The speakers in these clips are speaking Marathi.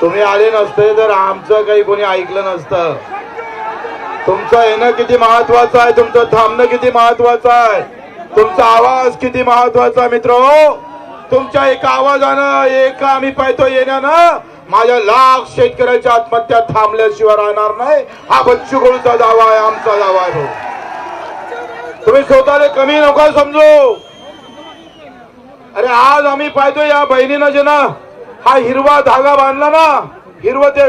तुम्ही आले नसते तर आमचं काही कोणी ऐकलं नसतं. तुमचं येणं किती महत्वाचं आहे? तुमचं थांबणं किती महत्वाचं आहे? तुमचा आवाज किती महत्त्वाचा आहे मित्र? तुमच्या एका आवाजानं एका आम्ही पाहतो येण्यानं माझ्या लाख शेतकऱ्याच्या आत्महत्या थांबल्याशिवाय राहणार नाही. हा बच्चू कडूचा दावा आहे आमचा दावा आहे. भाऊ तुम्ही स्वतःला कमी नका समजू. अरे आज आम्ही पाहतो या बहिणीनं जे ना हा हिरवा धागा बांधला ना हिरवं ते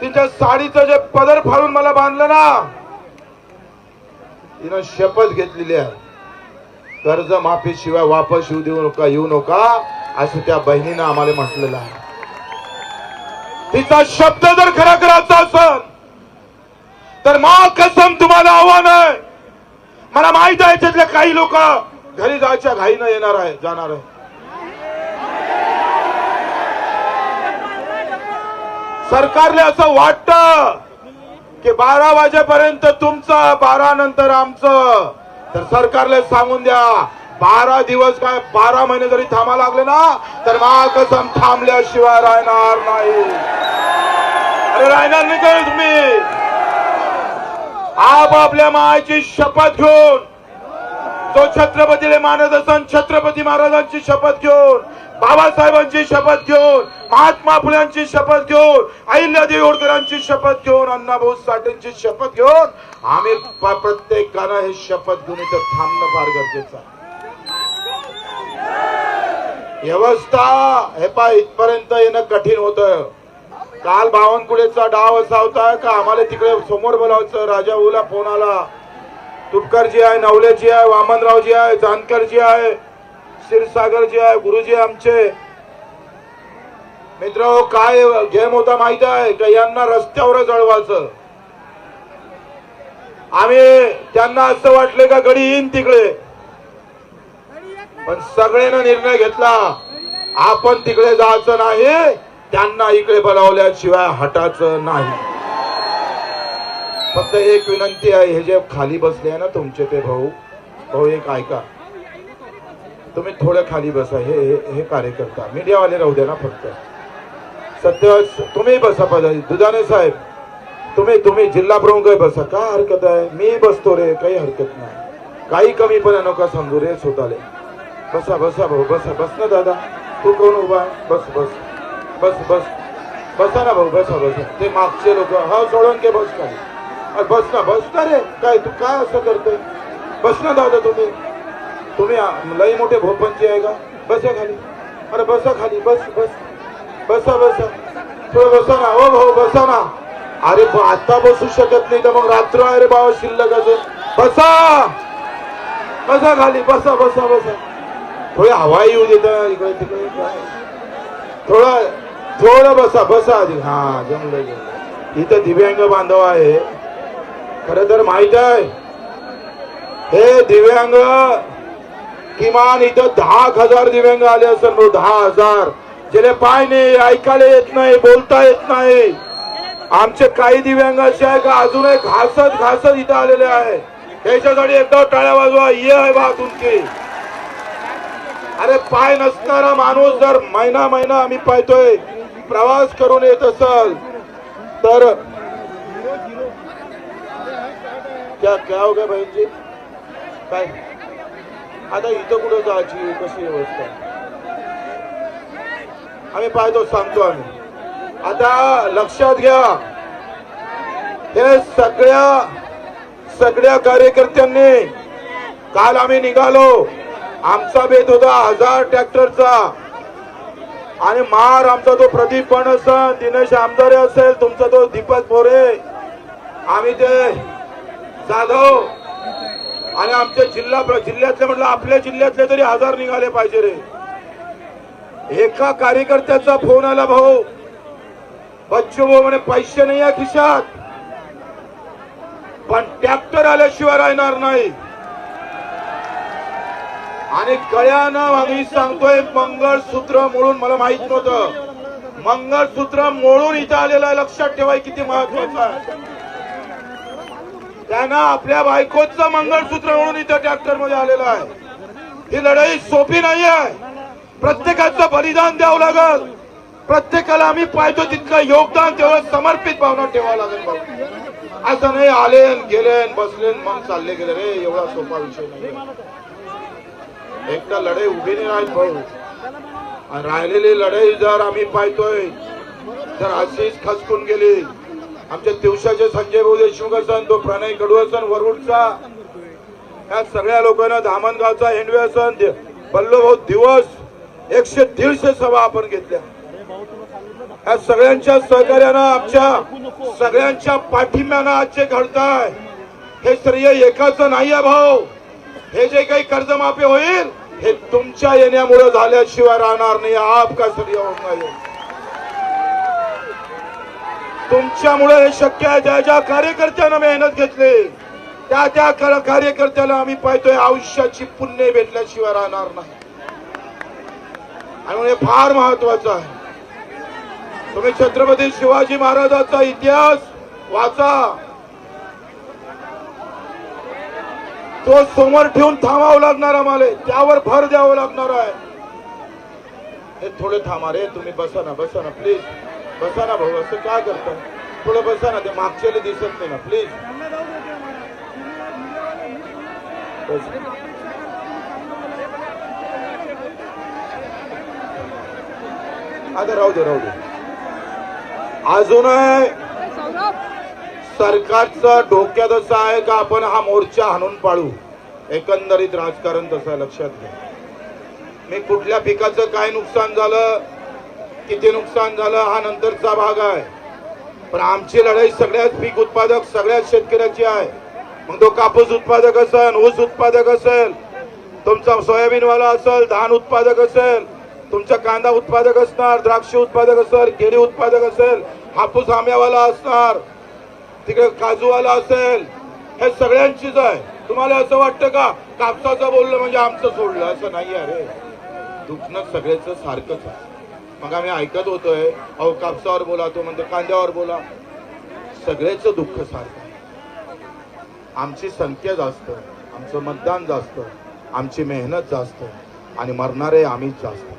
तिच्या साडीचं जे पदर फाडून मला बांधलं ना तिनं शपथ घेतलेली आहे. कर्ज माफी शिवाय वापस येऊ देऊ नका येऊ नका असं त्या बहिणीनं आम्हाला म्हटलेलं आहे. तिचा शब्द जर खरा करायचा असेल तर मा कसम तुम्हाला आव्हान आहे. मला माहीत आहे त्यातल्या काही लोक घरी जायच्या घाईनं येणार आहे जाणार आहे. सरकारले असं वाटतं की बारा वाजेपर्यंत तुमचं बारा नंतर आमचं. तर सरकारला सांगून द्या बारा दिवस काय बारा महिने जरी थांबा लागले ना तर महाकसम थांबल्याशिवाय राहणार नाही. अरे राहणार नाही का तुम्ही? आप आपल्या मायची शपथ घेऊन तो छत्रपतीला मानत असन छत्रपती महाराजांची शपथ घेऊन बाबासाहेबांची शपथ घेऊन महात्मा फुल्यांची शपथ घेऊन अहिल्यादेवी होळकरांची शपथ घेऊन अण्णाभाऊ साठेंची शपथ घेऊन आम्ही प्रत्येकानं हे शपथ घेऊन इथं थांबणं फार गरजेचं आहे. व्यवस्था हे पा इथपर्यंत येणं कठीण होतं. काल बावनकुळेचा डाव असा होता का आम्हाला तिकडे समोर बोलावचं राजा उला फोन आला. तुपकरजी आहे नवलेजी आहे वामनरावजी आहे जानकरजी आहे क्षीरसागरजी आहे गुरुजी आमचे. मित्र काय गेम होता माहीत आहे? का यांना रस्त्यावर जळवायचं. आम्ही त्यांना असं वाटले का गडी येईन तिकडे? पण सगळ्यांना निर्णय घेतला. आपण तिकडे जायचं नाही. त्यांना इकडे बोलावल्याशिवाय हटायचं नाही. फक्त एक विनंती आहे हे जे खाली बसले आहे ना तुमचे ते भाऊ भाऊ एक ऐका. तुम्ही थोडं खाली बसा. हे हे- हे कार्यकर्ता. मीडियावाले राहू द्या ना फक्त. सत्य तुम्ही बसा पाहिजे दुधाने साहेब. तुम्ही तुम्ही जिल्हा प्रमुख आहे बसा. काय हरकत आहे? मी बसतो रे काही हरकत नाही. काही कमीपणा नका समजू रे स्वतःले. बसा बसा भाऊ बसा. बस ना दादा. तू कोण उभा? बस बस. बस बस. बसा ना भाऊ बसा बसा. ते मागचे लोक हा सोडून के बस काय बस ना बस ना रे. काय तू काय असं करतोय? बस ना दादा तुम्ही. तुम्ही लई मोठे भोपंची आहे का? बसा खाली. अरे बसा खाली बस बस. बसा बसा. थोडं बसा ना. हो भाऊ बसा ना. अरे आता बसू शकत नाही तर मग रात्र अरे रे बाबा शिल्लक अजून. बसा. बसा खाली. बसा बसा बसा. थोडी हवा येऊ देत इकडे तिकडे. काय. थोडं थोडं बसा बसा आधी. हा जमलं जमलं. इथं दिव्यांग बांधव आहे. खर तर माहीत आहे. हे दिव्यांग किमान इथं दहा हजार दिव्यांग आले असेल दहा हजार. ज्याला पाय नाही ऐकायला येत नाही बोलता येत नाही. आमचे काही दिव्यांग असे आहे का? अजूनही घासत घासत इथं आलेले आहे. त्याच्यासाठी एकदा टाळ्या वाजवा. ये आहे बा तुमची. अरे पाय नसणारा माणूस जर महिना महिना आम्ही पाहतोय प्रवास करून येत असल तर क्या क्या हो गया बहीणजी? काय? आता इथं कुठं जायची? कशी व्यवस्था? आम्ही पाहतो सांगतो आम्ही. आता लक्षात घ्या हे सगळ्या सगळ्या कार्यकर्त्यांनी काल आम्ही निघालो. आमचा बेत होता हजार ट्रॅक्टरचा. आणि मार आमचा तो प्रदीप पण असेल दिनेश आमदारे असेल तुमचा तो दीपक मोरे आम्ही ते जाधव आणि आमच्या जिल्हा जिल्ह्यातले म्हटलं आपल्या जिल्ह्यातले तरी हजार निघाले पाहिजे रे. एका कार्यकर्त्याचा फोन आला भाऊ. बच्चू भाऊ म्हणे पैसे नाही या खिशात. पण ट्रॅक्टर आल्याशिवाय राहणार नाही. आणि कळ्यानं आम्ही सांगतोय मंगळसूत्र मोडून मला माहीत नव्हतं. मंगळसूत्र मोडून इथं आलेलं आहे लक्षात ठेवाय किती महत्वाचं आहे. त्यानं आपल्या बायकोचं मंगळसूत्र म्हणून इथं ट्रॅक्टरमध्ये आलेलं आहे. ही लढाई सोपी नाही आहे प्रत्येकाचं बलिदान द्यावं लागल. प्रत्येकाला आम्ही पाहिजे तितकं योगदान तेवढं समर्पित भावना ठेवावं लागेल असं नाही आले गेले बसले मग चालले गेले रे एवढा सोपा विषय नाही. एकटा लढाई उभी नाही राहत भाऊ. राहिलेली लढाई जर आम्ही पाहतोय तर अशीच खचकून गेली. आमच्या दिवसाचे संजय भाऊ देशमुख असन तो प्रणय कडू असन वरुडचा. या सगळ्या लोकांना धामणगावचा हेंडवे असन दे- भाऊ दिवस. एकशे दीडशे सभा आपण घेतल्या. या सगळ्यांच्या सहकार्यानं आमच्या सगळ्यांच्या पाठिंब्यानं आज जे घडताय हे श्रेय एकाच नाही आहे भाऊ. हे जे काही कर्जमाफी होईल हे तुमच्या येण्यामुळे झाल्याशिवाय राहणार नाही. आपका श्रेय होणार नाही तुमच्यामुळे हे शक्य आहे ज्या ज्या कार्यकर्त्यानं मेहनत घेतली त्या त्या कर- कार्यकर्त्याला आम्ही पाहतोय आयुष्याची पुण्य भेटल्याशिवाय राहणार नाही. हे फार महत्वाचं आहे. तुम्ही छत्रपती शिवाजी महाराजांचा इतिहास वाचा. तो समोर ठेवून थांबावं लागणार आम्हाला. त्यावर भर द्यावं लागणार आहे. हे थोडे थांबा रे तुम्ही बसा ना बसा ना प्लीज बसा ना भाऊ असं काय करताय थोडं बसा ना ते मागच्याला दिसत नाही ना प्लीज आता राहू दे राहू दे. अजून सरकारचं डोक्यात असं आहे का आपण हा मोर्चा हाणून पाळू? एकंदरीत राजकारण तसं आहे, लक्षात घ्या. मी कुठल्या पिकाचं काय नुकसान झालं किती नुकसान झालं हा नंतरचा भाग आहे. पण आमची लढाई सगळ्याच पीक उत्पादक सगळ्याच शेतकऱ्याची आहे. मग तो कापूस उत्पादक असेल ऊस उत्पादक असेल तुमचा सोयाबीनवाला असेल धान उत्पादक असेल तुमचा कांदा उत्पादक असणार द्राक्ष उत्पादक असेल केळी उत्पादक असेल हापूस आंब्यावाला असणार तिकडे काजूवाला असेल हे सगळ्यांचीच आहे. तुम्हाला असं वाटतं का? कापसाचं बोललं म्हणजे आमचं सोडलं असं नाही अरे दुखणं सगळ्याच सारखंच आहे. मग आम्ही ऐकत होतोय अहो कापसावर बोला तो म्हणतो कांद्यावर बोला. सगळ्याच दुःख सारखं आमची संख्या जास्त आमचं मतदान जास्त आमची मेहनत जास्त आणि मरणारे आम्हीच जास्त.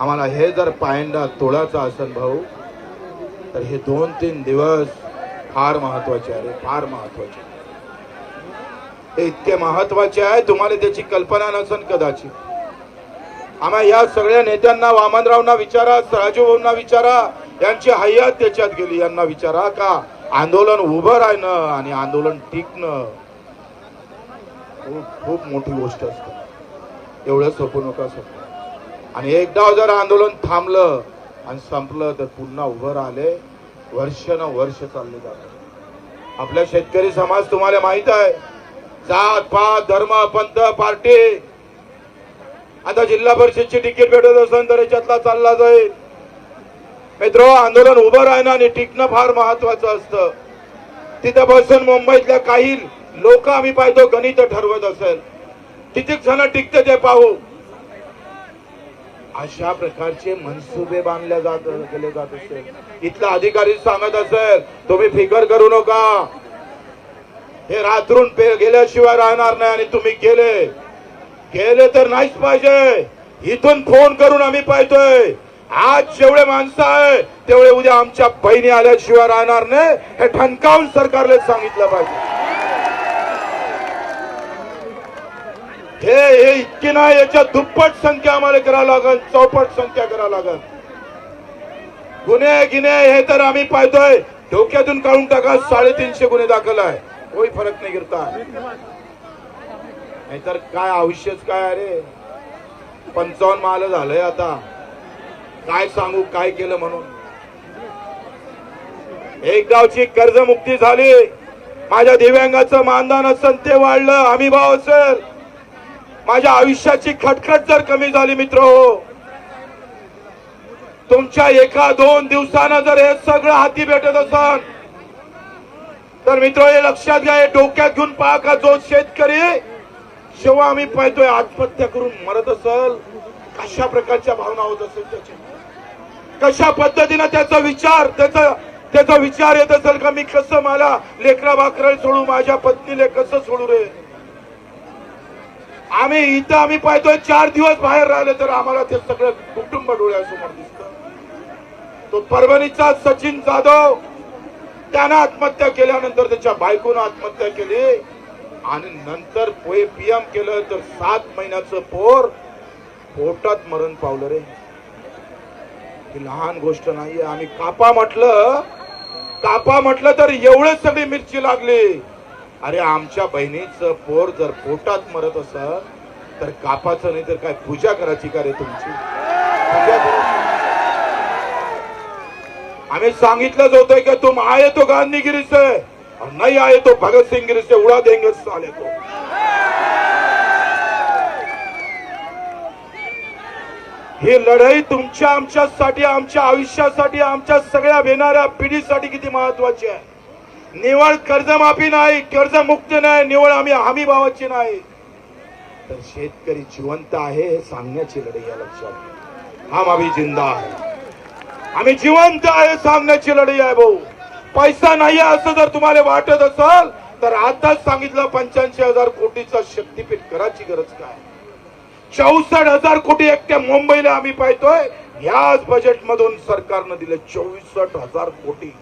आम्हाला हे जर पायंडा तोडाचा असेल भाऊ तर हे दोन तीन दिवस फार महत्त्वाचे आहे फार महत्त्वाचे हे इतके महत्त्वाचे आहे तुम्हाला त्याची कल्पना नसेल कदाचित. आम्हा या सगळ्या नेत्यांना वामनरावना विचारा राजूभाऊंना विचारा यांची हयात त्याच्यात गेली. यांना विचारा का आंदोलन उभं राहणं आणि आंदोलन टिकणं. खूप खूप मोठी गोष्ट असते. एवढं सोपू नका सोपू आणि एकदा जर आंदोलन थांबलं आणि संपलं तर पुन्हा उभं राहिले वर्ष न वर्ष चालले जात आपला शेतकरी समाज तुम्हाला माहीत आहे जात पात धर्म पंथ पार्टी. आता जिल्हा परिषदची तिकीट भेटत असेल तर याच्यातला चालला जाईल. मित्र आंदोलन उभं राहणं आणि टिकणं फार महत्वाचं असतं. तिथं बसून मुंबईतल्या काही लोक आम्ही पाहतो गणित ठरवत असेल. किती जण टिकते ते पाहू. अशा प्रकारचे मनसुबे बांधले जात केले जात असेल इथला अधिकारी सांगत असेल तुम्ही फिकर करू नका. हे रात्रून गेल्याशिवाय राहणार नाही आणि तुम्ही गेले गेले तर नाहीच पाहिजे. इथून फोन करून आम्ही पाहतोय. आज जेवढे माणसं आहे तेवढे उद्या आमच्या बहिणी आल्याशिवाय राहणार नाही. हे ठणकावून सरकारला सांगितलं पाहिजे. हे हे इतकी नाही याच्या दुप्पट संख्या आम्हाला करावं लागल चौपट संख्या करावं लागल गुन्हे गिने हे तर आम्ही पाहतोय. डोक्यातून काढून टाका साडेतीनशे गुन्हे दाखल आहे. कोई फरक नाही गिरता. नाहीतर काय आयुष्यच काय अरे पंचावन्न माल झालंय आता. काय सांगू काय केलं म्हणून? एक गावची कर्जमुक्ती झाली. माझ्या दिव्यांगाचं मानधन असेल ते वाढलं. हमी भाव असेल माझ्या आयुष्याची खटखट जर कमी झाली मित्र हो तुमच्या एका दोन दिवसानं जर हे सगळं हाती भेटत असन तर मित्र हे लक्षात घ्या हे डोक्यात घेऊन पहा का जो शेतकरी जेव्हा आम्ही पाहतोय आत्महत्या करून मरत असल कशा प्रकारच्या भावना होत असेल त्याची कशा पद्धतीनं त्याचा विचार त्याचा त्याचा विचार येत असेल का? मी कसं मला लेकरा बाकरा सोडू माझ्या पत्नीले कसं सोडू रे? आम्ही इथं आम्ही पाहतोय चार दिवस बाहेर राहिले तर आम्हाला ते सगळं कुटुंब डोळ्यासमोर दिसत. तो परभणीचा सचिन जाधव त्यानं आत्महत्या केल्यानंतर त्याच्या बायकोनं आत्महत्या केली. आणि नंतर पीएम केलं तर सात महिन्याचं पोर पोटात मरण पावलं रे. ही लहान गोष्ट नाहीये. आम्ही कापा म्हटलं कापा म्हटलं तर एवढे सगळी मिरची लागली. अरे आमच्या बहिणीचं पोर जर पोटात मरत असं तर कापाचं नाही तर काय पूजा करायची का रे तुमची? आम्ही सांगितलंच होतं की तुम आये तो गांधीगिरी नाही और तो भगतसिंग गिरीचे उड़ा देंगे साले तो ही लढाई तुमच्या आमच्यासाठी आमच्या आयुष्यासाठी आमच्या सगळ्या भेणाऱ्या पिढीसाठी किती महत्वाची आहे. निवळ कर्जमाफी नाही कर्जमुक्त नाही निवळ आम्ही हमी भावाची नाही. तर शेतकरी जिवंत आहे हे सांगण्याची लढाई या लक्षात घ्या. हम जिंदा आहे. आम्ही जिवंत आहे सांगण्याची लढाई आहे भाऊ. पैसा नाही असं जर तुम्हाला वाटत असाल तर आताच सांगितलं पंच्याऐंशी हजार कोटीचा शक्तीपीठ करायची गरज काय? चौसष्ट हजार कोटी एकट्या मुंबईला आम्ही पाहतोय. ह्याच बजेट मधून सरकारनं दिले चौसष्ट हजार कोटी.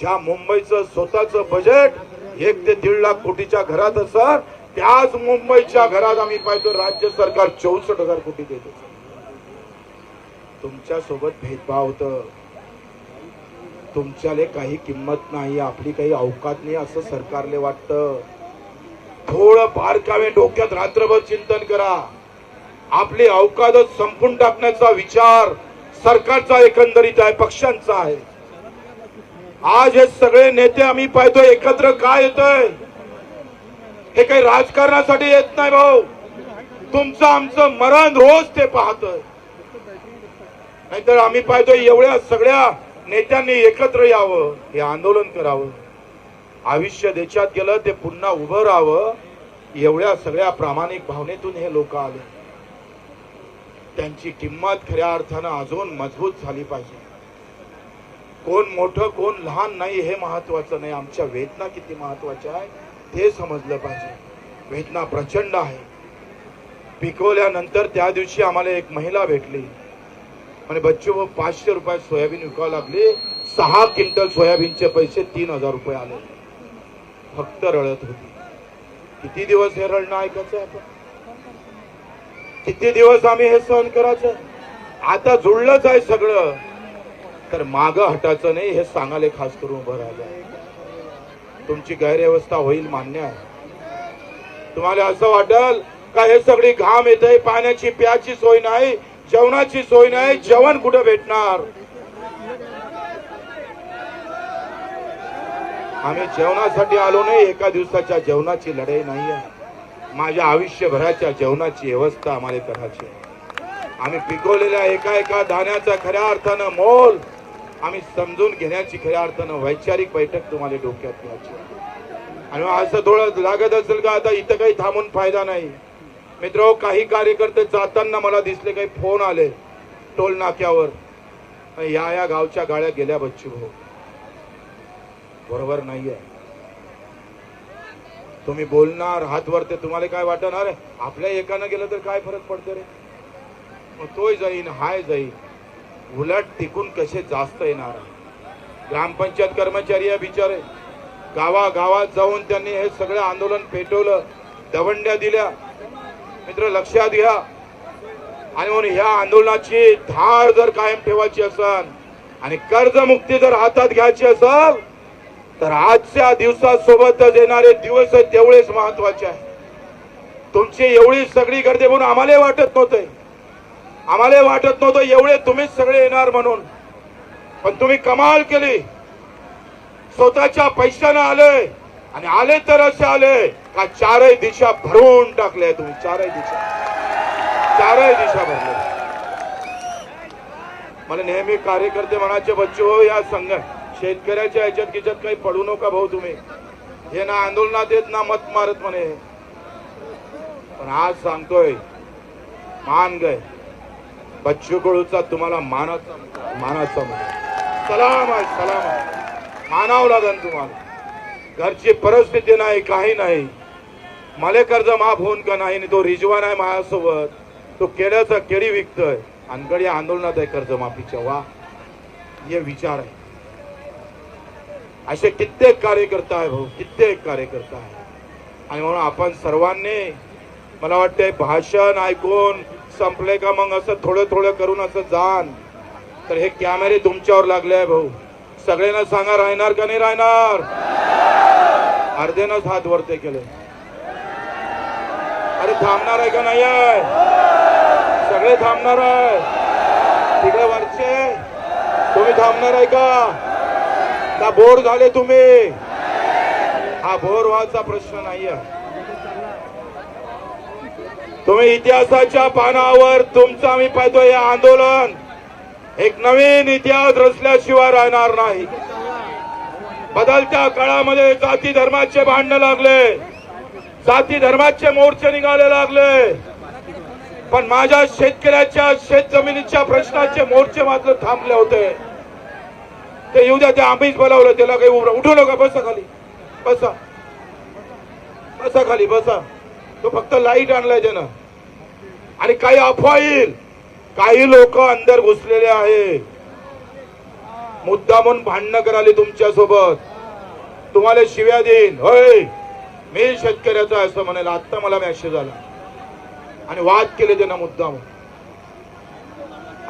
ज्या मुंबईचं स्वतःचं बजेट एक ते दीड लाख कोटीच्या घरात असत त्याच मुंबईच्या घरात आम्ही पाहतो राज्य सरकार चौसष्ट हजार कोटी देत. तुमच्यासोबत भेदभाव होत. तुमच्याले काही किंमत नाही आपली काही अवकात नाही असं सरकारले वाटतं. थोडं बारकावे डोक्यात रात्रभर चिंतन करा. आपली अवकादच संपून टाकण्याचा विचार सरकारचा एकंदरीत आहे पक्षांचा आहे. आज हे सगळे नेते आम्ही पाहतो एकत्र काय येतंय? हे काही राजकारणासाठी येत नाही भाऊ. तुमचं आमचं मरण रोज ते पाहतोय. नाहीतर आम्ही पाहतोय एवढ्या सगळ्या नेत्यांनी एकत्र यावं हे आंदोलन करावं. आयुष्य देशात गेलं ते पुन्हा उभं राहावं. एवढ्या सगळ्या प्रामाणिक भावनेतून हे लोक आले. त्यांची किंमत खऱ्या अर्थानं अजून मजबूत झाली पाहिजे. कोण मोठं कोण लहान नाही हे महत्वाचं नाही. आमच्या वेदना किती महत्त्वाच्या आहे ते समजलं पाहिजे. वेदना प्रचंड आहे. पिकवल्यानंतर त्या दिवशी आम्हाला एक महिला भेटली. आणि बच्चू पाचशे रुपयात सोयाबीन विकावं लागले. सहा क्विंटल सोयाबीनचे पैसे तीन हजार रुपये आले. फक्त रडत होती. किती दिवस हे रडणं ऐकायचं आपण? किती दिवस आम्ही हे सहन करायचं? आता जुळलंच आहे सगळं. तर माग हटायचं नाही हे सांगायला खास करून उभं राहिलं तुमची गैरव्यवस्था होईल मान्य आहे. तुम्हाला असं वाटल का हे सगळी घाम येत आहे पाण्याची प्याची सोय नाही जेवणाची सोय नाही जेवण कुठं भेटणार? आम्ही जेवणासाठी आलो नाही एका दिवसाच्या जेवणाची लढाई नाही आहे. माझ्या आयुष्यभराच्या जेवणाची व्यवस्था आम्हाला करायची आहे. आम्ही पिकवलेल्या एका एका धान्याचा खऱ्या अर्थानं मोल आम्ही समजून घेण्याची खऱ्या अर्थानं वैचारिक बैठक तुम्हाला डोक्यात घ्यायची आणि असं थोडं लागत असेल का आता इथं काही थांबून फायदा नाही. मित्र हो, काही कार्यकर्ते जाताना मला दिसले काही फोन आले टोल नाक्यावर. या या गावच्या गाड्या गेल्या बच्चू भाऊ. बरोबर नाहीये तुम्ही बोलणार हात वरते तुम्हाला काय वाटणार आपल्या एकानं गेलं तर काय फरक पडतो रे? मग तोय जाईन हाय जाईन. उलट टिकून कसे जास्त येणार? ग्रामपंचायत कर्मचारी या बिचारे. गावागावात जाऊन त्यांनी हे सगळं आंदोलन पेटवलं दवंड्या दिल्या. मित्र लक्षात घ्या. आणि म्हणून ह्या आंदोलनाची धार जर कायम ठेवायची असेल आणि कर्जमुक्ती जर हातात घ्यायची असेल तर आजच्या दिवसासोबतच येणारे दिवस तेवढेच महत्त्वाचे आहे तुमची एवढी सगळी गर्दी म्हणून आम्हाला वाटत नव्हते. आम्हाला वाटत नव्हतं एवढे तुम्हीच सगळे येणार म्हणून. पण तुम्ही कमाल केली. स्वतःच्या पैशानं आले आणि आले तर असे आले का चारही दिशा भरून टाकल्या तुम्ही. चारही दिशा. चारही दिशा भरल्या. मला नेहमी कार्यकर्ते म्हणायचे बच्चू हो या संघ शेतकऱ्याच्या ह्याच्यात किच्यात काही पडू नका भाऊ तुम्ही. हे ना आंदोलनात येत ना मत मारत म्हणे. पण आज सांगतोय मान गय. बच्चू कडूचा तुम्हाला मानाचा मानाचा मुलगा. सलाम आहे सलाम आहे. मानावं लागेल तुम्हाला. घरची परिस्थिती नाही काही नाही. मला कर्ज माफ होऊन का नाही तो रिजवान आहे माझ्यासोबत. तो केळ्याचा केळी विकतोय. अनगडी या आंदोलनात आहे कर्जमाफीच्या वा. हे विचार आहे. असे कित्येक कार्यकर्ता आहे भाऊ कित्येक कार्यकर्ता आहे. आणि म्हणून आपण सर्वांनी मला वाटतंय भाषण ऐकून संपलंय का मग? असं थोडं थोडं करून असं जाण. तर हे कॅमेरे तुमच्यावर लागले आहे भाऊ. सगळ्यांना सांगा राहणार का नाही राहणार? अर्ध्यानंच हात वरते केले. अरे थांबणार आहे का नाही आहे सगळे थांबणार आहे. तिकडे वरचे. तुम्ही थांबणार आहे का? का बोर झाले तुम्ही? हा बोर व्हायचा प्रश्न नाहीये. तुम्ही इतिहासाच्या पानावर तुमचं आम्ही पाहतोय हे आंदोलन. एक नवीन इतिहास रचल्याशिवाय राहणार नाही. बदलत्या काळामध्ये जाती धर्माचे भांडण लागले. जाती धर्माचे मोर्चे निघाले लागले. पण माझ्या शेतकऱ्याच्या शेत जमिनीच्या प्रश्नाचे मोर्चे मात्र थांबले होते. ते येऊ द्या ते आम्हीच बोलावलं त्याला काही उभं- उठू नका बसा खाली. बसा. बसा खाली बसा. तो फक्त लाइट आणलाय त्यानं आणि काही अफवा येईल काही लोक अंदर घुसलेले आहे. मुद्दामून भांडणं कराली तुमच्यासोबत तुम्हाला शिव्या देईन. होय मी शेतकऱ्याचा असं म्हणायला आता मला मॅसेज आला. आणि वाद केले त्यांना मुद्दामून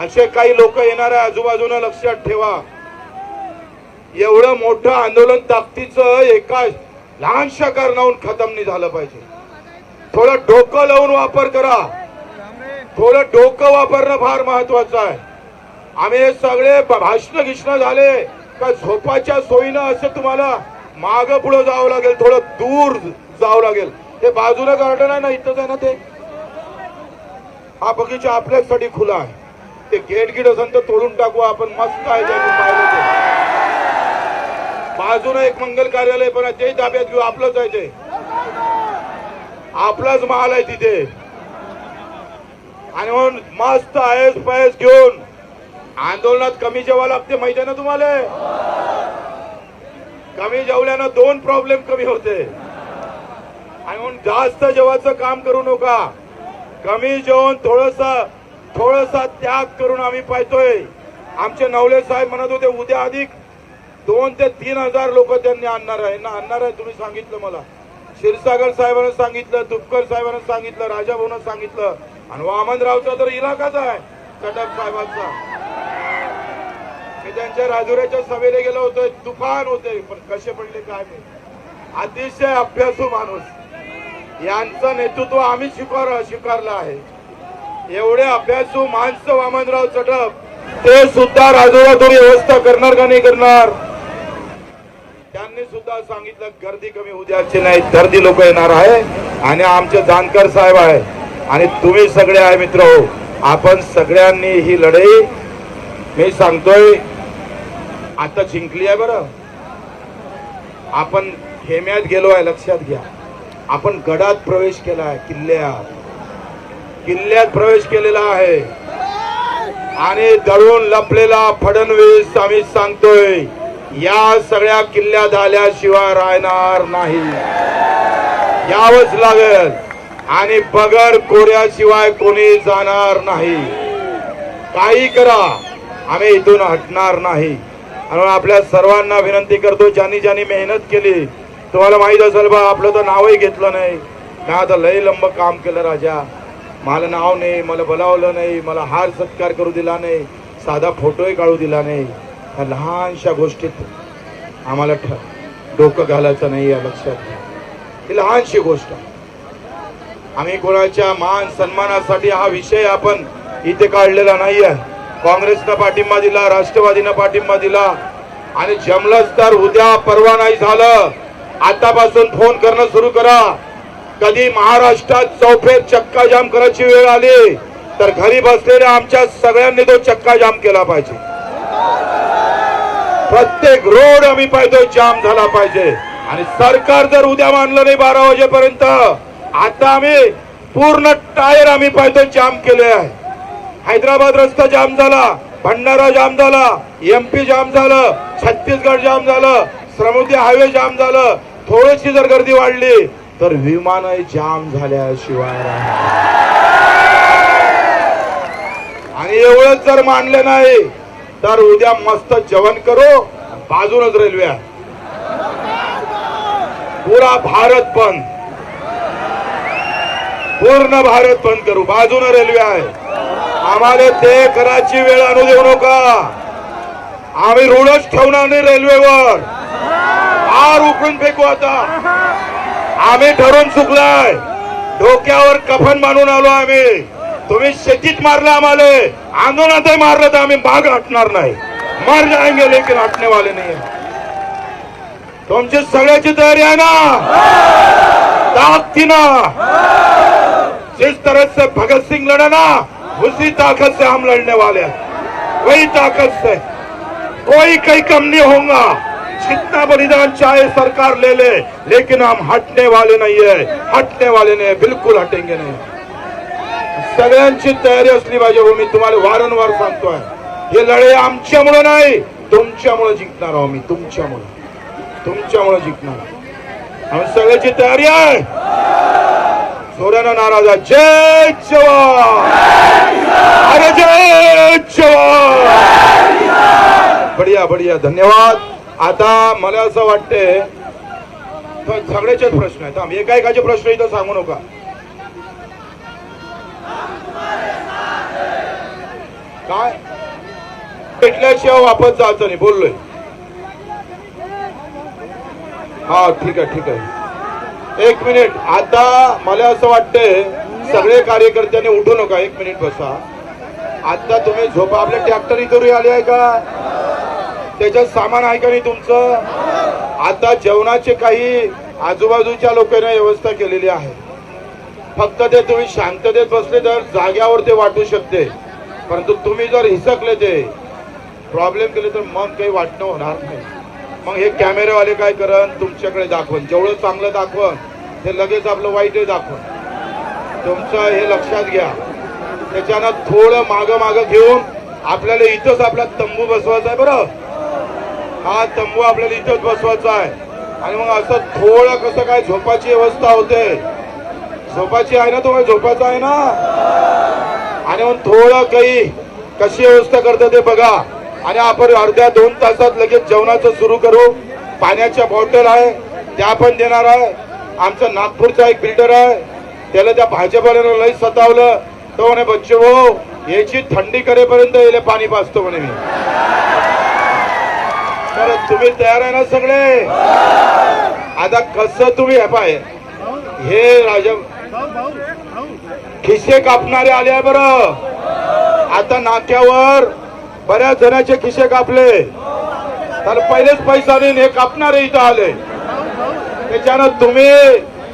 असे काही लोक येणार आहे आजूबाजूला लक्षात ठेवा. एवढं मोठं आंदोलन ताकदीचं एका लहानशा कारणाहून खतम नाही झालं पाहिजे. थोडं डोकं लावून वापर करा. थोडं डोकं वापरणं फार महत्वाचं आहे. आम्ही हे सगळे भाषण घिष्ण झाले. का झोपाच्या सोयीनं असं तुम्हाला माग पुढे जावं लागेल थोडं दूर जावं लागेल. ते बाजूला गार्डन आहे ना इथंच आहे ना ते? हा बगीचा आपल्यासाठी खुला आहे. ते गेट गिट असेल तर तोडून टाकू आपण मस्त आहे बाजूला एक मंगल कार्यालय पण आहे ते ताब्यात घेऊ आपलंच आहे ते. आपलाच माल आहे तिथे. आणि म्हणून मस्त आयस पायस घेऊन. आंदोलनात कमी जेवा लागते माहिती आहे ना तुम्हाला? कमी जेवल्यानं दोन प्रॉब्लेम कमी होते. आणि म्हणून जास्त जेवाचं काम करू नका. कमी जेवण थोडस थोडसा त्याग करून आम्ही पाहतोय. आमचे नवले साहेब म्हणत होते उद्या अधिक दोन ते तीन हजार लोक त्यांनी आणणार आहे. ना आणणार आहे तुम्ही सांगितलं मला. क्षीरसागर साहेबांना सांगितलं तुपकर साहेबांना सांगितलं राजाभाऊनं सांगितलं. आणि वामनरावचा तर इलाकाच आहे कटक साहेबांचा. मी त्यांच्या राजुऱ्याच्या सभेला गेलो होतो तुफान होते पण कसे पडले काय नाही अतिशय अभ्यासू माणूस. यांचं नेतृत्व आम्ही स्वीकार स्वीकारलं आहे. एवढे अभ्यासू माणसं वामनराव चटप ते सुद्धा राजुऱ्यातून व्यवस्था करणार का नाही करणार? त्यांनी सुद्धा सांगितलं गर्दी कमी उद्याची नाही गर्दी लोक येणार आहे. आणि आमचे जानकर साहेब आहे. आणि तुम्ही सगळे आहे मित्र हो. आपण सगळ्यांनी ही लढाई मी सांगतोय आता जिंकली आहे बरं. आपण खेम्यात गेलो आहे लक्षात घ्या. आपण गडात प्रवेश केला आहे किल्ल्यात. किल्ल्यात प्रवेश केलेला आहे. आणि दळून लपलेला फडणवीस आम्ही सांगतोय या सगळ्या किल्ल्या झाल्याशिवाय राहणार नाही. यावंच लागेल. आणि बगर कोऱ्याशिवाय कोणी जाणार नाही. काही करा. आम्ही इथून हटणार नाही. आणि आपल्या सर्वांना विनंती करतो ज्यांनी ज्यांनी मेहनत केली तुम्हाला माहीत असेल बा आपलं तर नावही घेतलं नाही. का आता लय लंब काम केलं राजा. मला नाव नाही मला बोलावलं नाही मला हार सत्कार करू दिला नाही साधा फोटोही काढू दिला नाही. ह्या लहानशा गोष्टीत आम्हाला ठ डोकं घालायचं नाही या लक्षात घ्या. ही लहानशी गोष्ट. आम्ही कोणाच्या मान सन्मानासाठी हा विषय आपण इथे काढलेला नाही आहे काँग्रेसनं पाठिंबा दिला राष्ट्रवादीनं पाठिंबा दिला आणि जमलंच तर उद्या परवा नाही झालं. आतापासून फोन करणं सुरू करा. कधी महाराष्ट्रात चौफेर चक्का जाम करायची वेळ आली तर घरी बसलेल्या आमच्या सगळ्यांनी तो चक्का जाम केला पाहिजे. प्रत्येक रोड आम्ही पाहतोय जाम झाला पाहिजे. आणि सरकार जर उद्या मानलं नाही बारा वाजेपर्यंत आता आम्ही पूर्ण टायर आम्ही पाहतोय जाम केले आहे. हैदराबाद रस्ता जाम झाला भंडारा जाम झाला एमपी जाम झालं छत्तीसगड जाम झालं श्रमोदी हायवे जाम झालं थोडीशी जर गर्दी वाढली तर विमान जाम झाल्याशिवाय आणि एवढंच जर मानलं नाही तर उद्या मस्त जेवण करू. बाजूनच रेल्वे आहे. पुरा भारत बंद. पूर्ण भारत बंद करू. बाजून रेल्वे आहे. आम्हाला ते करायची वेळ आणू देऊ नका. आम्ही रूढच ठेवणार नाही रेल्वेवर. आर उकळून फेकू आता. आम्ही ठरून चुकलाय. डोक्यावर कफन बांधून आलो आम्ही. तुम्ही शेतीत मारलं आम्हाला. आंदोलनातही मारलं तर आम्ही भाग हटणार नाही. मर जाएंगे लेकिन हटने वाले नाही. तुमची सगळ्याची तयारी आहे ना? ताकती ना जिस तरह से भगत सिंह लड़ा ना? उसी ताकत से हम लड़ने वाले हैं वही ताकत से. कोई कहीं कम नहीं होगा जितना बलिदान चाहे सरकार ले ले लेकिन हम हटने वाले नहीं है. हटने वाले नहीं बिल्कुल हटेंगे नहीं. सगळ्यांची तयारी असली पाहिजे हो मी तुम्हाला वारंवार सांगतोय. हे लढे आमच्यामुळे नाही तुमच्यामुळे जिंकणार आहोत मी तुमच्यामुळे. तुमच्यामुळे जिंकणार. आम्ही सगळ्याची तयारी आहे. जोरानं नाराज आहे. जय जवान. अरे जय जवान. बढिया बढिया. धन्यवाद. आता मला असं वाटते सगळ्याचेच प्रश्न आहेत. आम्ही एका एकाचे प्रश्न इथं सांगू नका. काय? भेटल्याशिवाय वापस जायचं नाही बोललोय. हा ठीक आहे ठीक आहे. एक मिनिट आता मला असं वाटतंय सगळे कार्यकर्त्यांनी उठू नका एक मिनिट बसा. आता तुम्ही झोपा आपल्या ट्रॅक्टर इथून आले आहे का? त्याच्यात सामान आहे का नाही तुमचं? आता जेवणाचे काही आजूबाजूच्या लोकांनी व्यवस्था केलेली आहे. फक्त ते तुम्ही शांततेत बसले तर जाग्यावर ते वाटू शकते. परंतु तुम्ही जर हिसकले ते प्रॉब्लेम केले तर मग काही वाटणं होणार नाही. मग हे कॅमेरावाले काय करन? तुमच्याकडे दाखवून. जेवढं चांगलं दाखवण ते लगेच आपलं वाईटही दाखवण तुमचं हे लक्षात घ्या. त्याच्यानं थोडं मागं मागं घेऊन आपल्याला इथंच आपला तंबू बसवायचा आहे बरं. हा तंबू आपल्याला इथंच बसवायचा आहे. आणि मग असं थोडं कसं काय झोपाची व्यवस्था होते झोपाची आहे ना तुम्हाला झोपायचं आहे ना? आणि मग थोडं काही कशी व्यवस्था करतं ते बघा. आणि आपण अर्ध्या दोन तासात लगेच जेवणाचं सुरू करू. पाण्याच्या बॉटल आहे त्या पण देणार आहे. आमचं नागपूरचा एक बिल्डर आहे. त्याला त्या भाजपाला लई सतावलं. तो म्हणे बच्चे भाऊ याची थंडी करेपर्यंत येले पाणी पाचतो म्हणे मी. तर तुम्ही तयार आहे ना सगळे? आता कसं तुम्ही हे पाय हे राजा खिसे कापणारे आले बर. आता नाक्यावर बऱ्याच जणांचे खिसे कापले. तर पहिलेच पैसा देईन हे कापणारे इथं आले. त्याच्यानं तुम्ही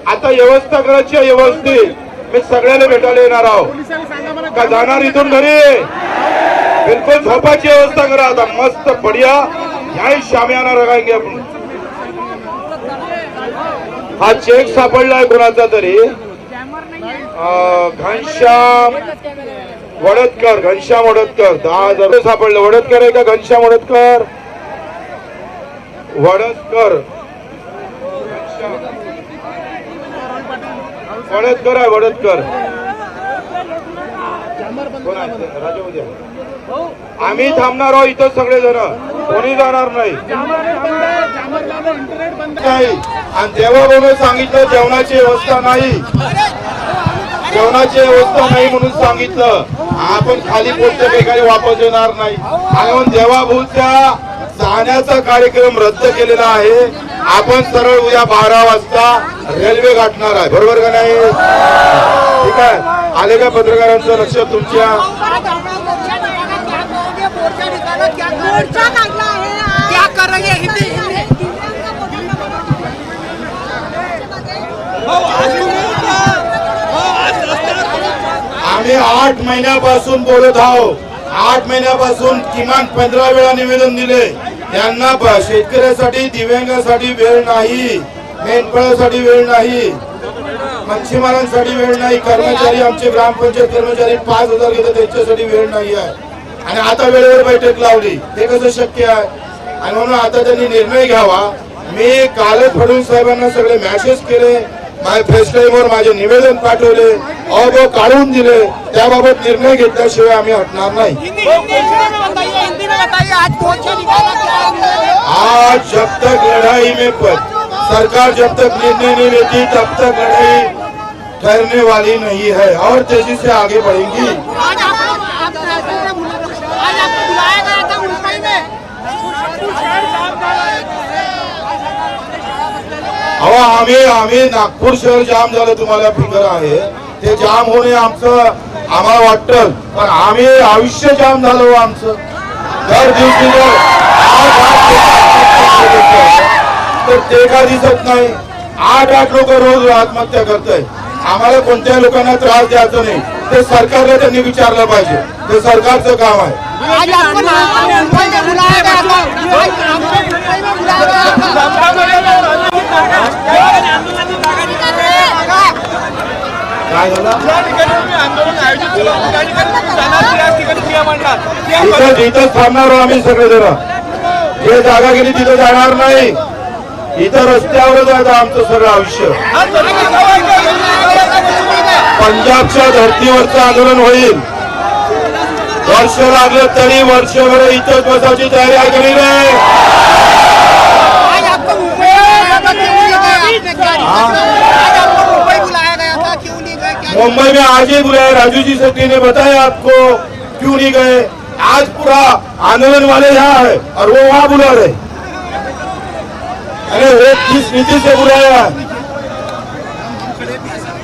आता व्यवस्था करायची आहे व्यवस्थित. मी सगळ्याला भेटायला येणार आहोत का जाणार इथून घरी? बिलकुल झोपाची व्यवस्था करा आता. मस्त बढिया. याही शामियाना रगायगे आपण हा चेक सापडलाय कोणाचा तरी. घनश्याम वडतकर घनश्याम वडतकर. दहा हजार सापडले. वडतकर आहे का घनश्याम वडतकर? वडतकर. वडतकर आहे वडतकर. आम्ही थांबणार आहोत इथं सगळे जण कोणी जाणार नाही. आणि देवाबाबा सांगितलं जेवणाची व्यवस्था नाही. जेवणाची व्यवस्था नाही म्हणून सांगितलं. आपण खाली पोचते बेकारी वापस येणार नाही. आणि म्हणून देवाभूतच्या जाण्याचा कार्यक्रम रद्द केलेला आहे. आपण सरळ उद्या बारा वाजता रेल्वे गाठणार आहे. बरोबर का नाही? ठीक आहे. आले का पत्रकारांचं लक्ष तुमच्या मोर्चा काढला आहे क्या कर रही है हिंदी हिंदी गेले आठ महिन्यापासून बोलत आहो आठ महिन्यापासून किमान पंधरा वेळा निवेदन दिले. त्यांना शेतकऱ्यासाठी दिव्यांगासाठी वेळ नाही. मेंढपाळासाठी वेळ नाही. मच्छीमारांसाठी वेळ नाही. कर्मचारी आमचे ग्रामपंचायत कर्मचारी पाच हजार घेतात त्यांच्यासाठी वेळ नाही आहे. आणि आता वेळेवर बैठक लावली. हे कसं शक्य आहे? आणि म्हणून आता त्यांनी निर्णय घ्यावा. मी कालच फडणवीस साहेबांना सगळे मॅसेज केले. फेस टाईमवर निवेदन पाठवले. अहो काढून दिले. निर्णय आम्ही हटणार नाही. आज जब तक लड़ाई में प- सरकार जब तक निर्णय नहीं लेती तब तक लड़ाई ठहरने वाली नहीं है और तेज़ी से आगे बढ़ेंगी. अहो आम्ही आम्ही नागपूर शहर जाम झालं तुम्हाला फिकर आहे. ते जाम होणे आमचं आम्हाला वाटतं. पण आम्ही आयुष्य जाम झालं हो आमचं. दर दिवशी जर आठ आठ लोकं तर ते का दिसत नाही. आठ आठ लोक रोज आत्महत्या करताय. आम्हाला कोणत्याही लोकांना त्रास द्यायचा नाही. ते सरकारला त्यांनी विचारलं पाहिजे. ते सरकारचं काम आहे. आज थांबणार आम्ही सगळे जण जे जागा गेली तिथं जाणार नाही. इथं रस्त्यावरच आहे आमचं सगळं आयुष्य. पंजाबच्या धर्तीवरचं आंदोलन होईल. वर्ष लागलं तरी वर्षभर इथंच बसायची तयारी आहे नाही मुंबई बुलाया गया था क्यों नहीं गए? क्या मुंबई में आज ही बुलाया राजू जी सेठी ने बताया आपको क्यों नहीं गए? आज पूरा आंदोलन वाले यहाँ है और वो वहाँ बुला रहे अरे वो किस नीति से बुलाया है?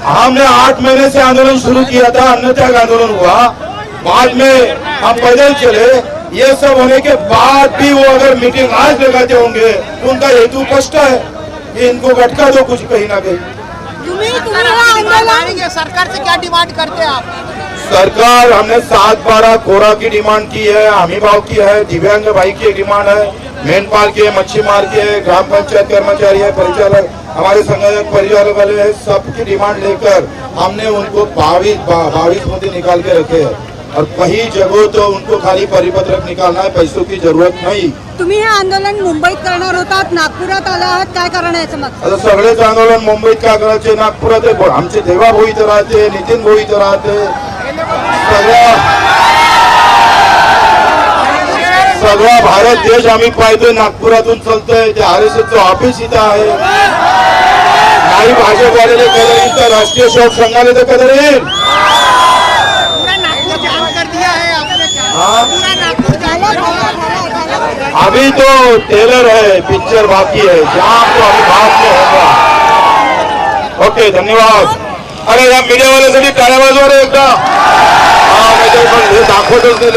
हमने आठ महीने से आंदोलन शुरू किया था अन्न त्याग आंदोलन हुआ। बाद में हम पैदल चले। ये सब होने के बाद भी वो अगर मीटिंग आज लगाते होंगे तो उनका हेतु स्पष्ट है। कि इनको भटका दो कुछ कहीं ना कहीं। सरकार से क्या डिमांड करते हैं आप? सरकार हमने सात बारह कोरा की डिमांड की है हमी भाव की है दिव्यांग भाई की डिमांड है मेनपाल की है मच्छी मार की है ग्राम पंचायत कर्मचारी है परिचालक हमारे संगठन परिचालक वाले हैं सबकी डिमांड लेकर हमने उनको बाईस बाईस मोदी निकाल के रखे हैं। और कई जगहों तो उनको खाली परिपत्रक निकालना है पैसों की जरूरत नहीं। तुम्ही हे आंदोलन मुंबईत करणार होतात नागपुरात आला आहात काय कारण आहे याचं मग आता सगळेच आंदोलन मुंबईत का करायचे? नागपुरात आहे. आमचे देवा भाऊ इथं राहते नितीन भाऊ इथं राहते. सगळ्या सगळा भारत देश आम्ही पाहतोय नागपुरातून चालतोय ते आर एस एसचं ऑफिस इथं आहे. नाही भाजपवालेले कदर येईल तर राष्ट्रीय शोक संघाले तर कदर येईल पूरा नागपुर जाम कर दिया है आपने क्या हाँ। पूरा नागपुर जाम झालं, कर दिया झालं, झालं, झालं. अभी तो टेलर है पिक्चर बाकी है जहाँ तो अभी बात में होगा ओके धन्यवाद। अरे या मीडियावाल्यासाठी टाळ्या वाजवा रे एकदा हा, नाहीतर पण हे दाखवतच नाही